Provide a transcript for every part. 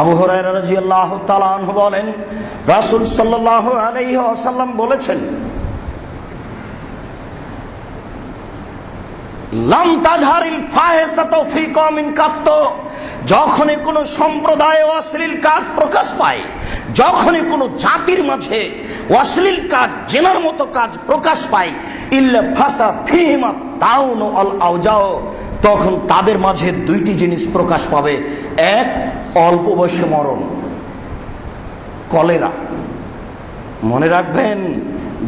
আবু তাআলা বলেন, রাসূল সাল্লাল্লাহু আলাইহি ওয়াসাল্লাম বলেছেন যখনই কোনো সম্প্রদায় অশ্লীল কাজ প্রকাশ পায়, যখনই কোনো জাতির মাঝে অশ্লীল কাজ, জেনার মতো কাজ প্রকাশ পায়, ইল্লা ফাসা ফিহিমা তাউন অল আউজাও তখন তাদের মাঝে দুইটি জিনিস প্রকাশ পাবে। এক, অল্প বয়সে মরণ। কলেরা। মনে রাখবেন,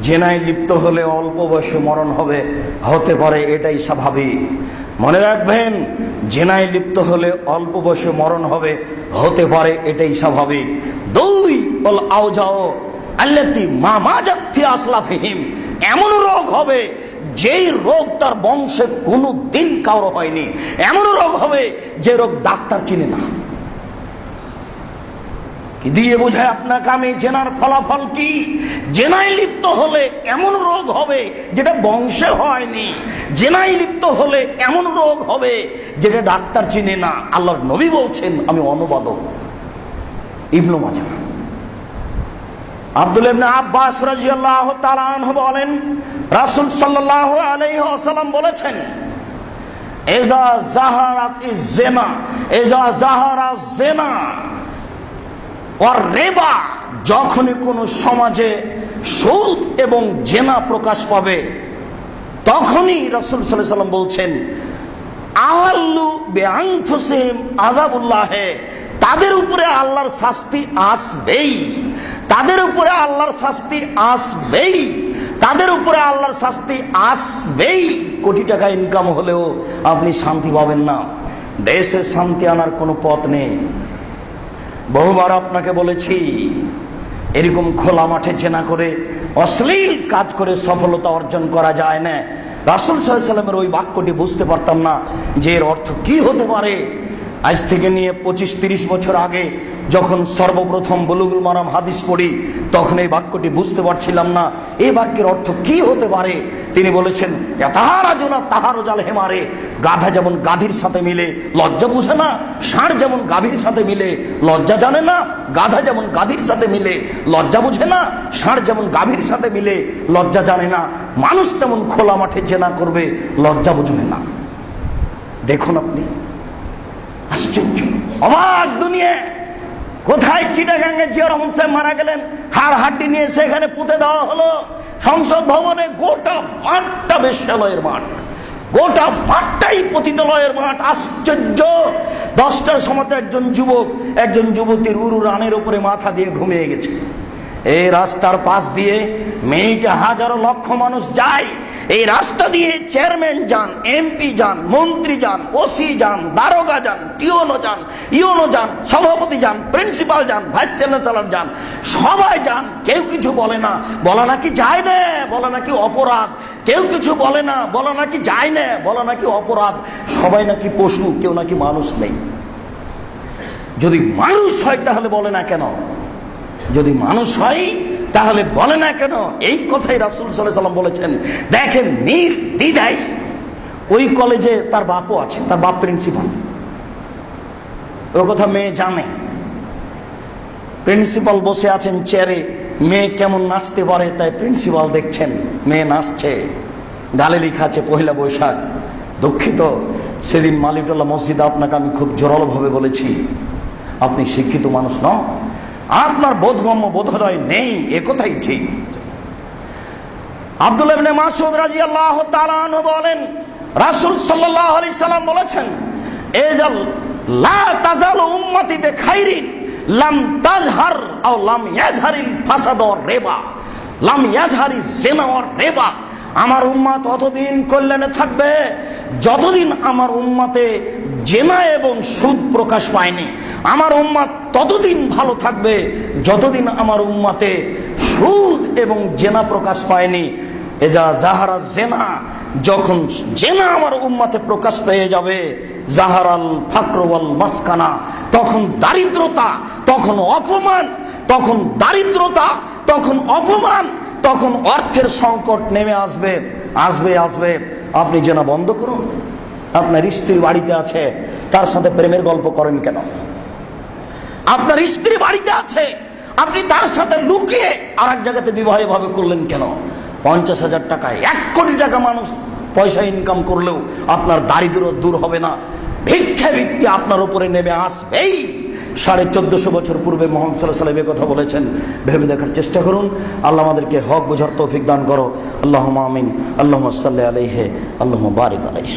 জেনায় লিপ্ত হলে অল্প বয়সে মরণ হবে, হতে পারে এটাই স্বাভাবিক। মনে রাখবেন, জেনায় লিপ্ত হলে অল্প বয়সে মরণ হবে, হতে পারে এটাই স্বাভাবিক। দুই আও যাও আল্লাতি মা মা জাফি আসলাফিহিম। এমন রোগ হবে যেই রোগ তার বংশে কোনো দিন কারও হয়নি। এমন রোগ হবে যে রোগ ডাক্তার চিনে না। দিয়ে বোঝায় আপনাকে আমি? জেনার ফলাফল কি? জেনায় লিপ্ত হলে এমন রোগ হবে যেটা বংশে হয়নি। জেনায় লিপ্ত হলে এমন রোগ হবে যেটা ডাক্তার চিনে না। আল্লাহর নবী বলছেন, আমি অনুবাদক ইবনু মাজা আব্দুল ইবনে আব্বাস রাদিয়াল্লাহু তাআলা আনহু বলেন, রাসূল সাল্লাল্লাহু আলাইহি ওয়াসাল্লাম বলেছেন, এজা জাহারাতি জেনা এজা জাহারা জেনা ওর রেবা, যখনই কোনো সমাজে সুদ এবং জেনা প্রকাশ পাবে, তখনই রসুল সাল্লাহ সাল্লাম বলছেন আহাল্লু বেআংফুসিম আজাবুল্লাহে তাদের উপরে আল্লাহর শাস্তি আসবেই। তাদের উপরে আল্লাহর শাস্তি আসবেই। তাদের উপরে আল্লাহর শাস্তি আসবেই। কোটি টাকা ইনকাম হলেও আপনি শান্তি পাবেন না। দেশে শান্তি আনার কোনো পথ নেই। বহুবার আপনাকে বলেছি, এরকম খোলা মাঠে চেনা করে, অশ্লীল কাজ করে সফলতা অর্জন করা যায় না। রাসুল সাল্লামের ওই বাক্যটি বুঝতে পারতাম না যে এর অর্থ কি হতে পারে। আজ থেকে নিয়ে পঁচিশ, তিরিশ বছর আগে যখন সর্বপ্রথম বলুগুল মারাম হাদিস পড়ি, তখন এই বাক্যটি বুঝতে পারছিলাম না। এই বাক্যের অর্থ কি হতে পারে? তিনি বলেছেন তাহারা জোনা তাহারও জাল হেমারে। গাধা যেমন গাধির সাথে মিলে, লজ্জা বুঝে না, ষাঁড় যেমন গাভীর সাথে মিলে, লজ্জা জানে না, গাধা যেমন গাধির সাথে মিলে, লজ্জা বুঝে না, ষাঁড় যেমন গাভীর সাথে মিলে, লজ্জা জানে না। মানুষ তেমন খোলা মাঠে জেনা করবে, লজ্জা বুঝবে না। দেখুন আপনি আশ্চর্য। অবাক দুনিয়া। কোথায় চিটাগাঙ্গে জিয়া রহমান সাহেব মারা গেলেন? হাড় হাড্ডি নিয়ে সেখানে পুঁতে দেওয়া হলো। সংসদ ভবনে গোটা মাঠটা বেশ্যালয়ের মাঠ। গোটা মাঠটাই পতিতালয়ের মাঠ। আশ্চর্য। দশটার সময় একজন যুবক, একজন যুবতীর উরু রানের উপরে মাথা দিয়ে ঘুমিয়ে গেছে। এই রাস্তার পাশ দিয়ে মেয়েটা হাজারো লক্ষ মানুষ যায়। এই রাস্তা দিয়ে চেয়ারম্যান যান এমপি যান, মন্ত্রী যান ওসি যান, দারোগা যান, টিওনো যান, ইওনো যান, সভাপতি যান, প্রিন্সিপাল যান, ভাইস চ্যান্সেলর যান, সবাই যান, কেউ কিছু বলে না। বলা নাকি যায় না, বলা নাকি অপরাধ। কেউ কিছু বলে না, বলা নাকি যায় না, বলা নাকি অপরাধ। সবাই নাকি পশু, কেউ নাকি মানুষ নেই। যদি মানুষ হয় তাহলে বলে না কেন? যদি মানুষ হয় তাহলে বলে না কেন? এই কথাই রাসুল সাল্লাম বলেছেন। দেখেন নির্দ্বিধাই ওই কলেজে তার বাপও আছে, তার বাপ প্রিন্সিপাল। ও কথা মেয়ে জানে। প্রিন্সিপাল বসে আছেন চেয়ারে, মেয়ে কেমন নাচতে পারে তাই প্রিন্সিপাল দেখছেন, মেয়ে নাচছে। গালে লেখা আছে পহেলা বৈশাখ। দুঃখিত, সেদিন মালিকটোলা মসজিদে আপনাকে আমি খুব জোরালোভাবে বলেছি। আপনি শিক্ষিত মানুষ ন আপনার বোধগম্য বোধোদয় নেই, এ কথাই ঠিক। আব্দুল মাসুদ তাআলা আনহু বলেন, রাসূল সাল্লাল্লাহু আলাইহি সাল্লাম বলেছেন, এ এজাল লা তাজাল উম্মতি বিখাইরিন, লাম তাজহার আও লাম ইয়াজহারিল ফাসাদ ওয়ার রিবা, লাম ইয়াজহারি জিনা ওয়ার রিবা, আমার উম্মাত ততদিন কল্যাণে থাকবে, যতদিন আমার উম্মাতে জেনা এবং সুদ প্রকাশ পায়নি, আমার উম্মাত ততদিন ভালো থাকবে যতদিন আমার উম্মাতে সুদ এবং জেনা প্রকাশ পায়নি। এজা জাহারা জেনা, যখন জেনা আমার উম্মাতে প্রকাশ পেয়ে যাবে, জাহারাল ফাকরওয়াল মাসকানা, তখন দারিদ্রতা, তখন অপমান, তখন দারিদ্রতা, তখন অপমান, তখন অর্থের সংকট নেমে আসবে আসবে আসবে। আপনি জেনা বন্ধ করুন। আপনার স্ত্রী বাড়িতে আছে, তার সাথে প্রেমের গল্প করেন কেন? আপনার স্ত্রী বাড়িতে আছে, আপনি তার সাথে লুকিয়ে আর এক জায়গাতে বিবাহ ভাবে করলেন কেন? পঞ্চাশ হাজার টাকায় এক কোটি টাকা মানুষ পয়সা ইনকাম করলেও আপনার দারিদ্র দূর হবে না। ভিক্ষা ভিত্তি আপনার উপরে নেমে আসবেই। সাড়ে চোদ্দশো বছর পূর্বে মোহাম্মদ সাল্লাহ সাল্লাম কথা বলেছেন। ভেবে দেখার চেষ্টা করুন। আল্লাহ আমাদেরকে হক বোঝার তৌফিক দান করো। আল্লাহ আমিন। আল্লাহ সাল্লাহ আলহে আল্লাহ বারিক আলহে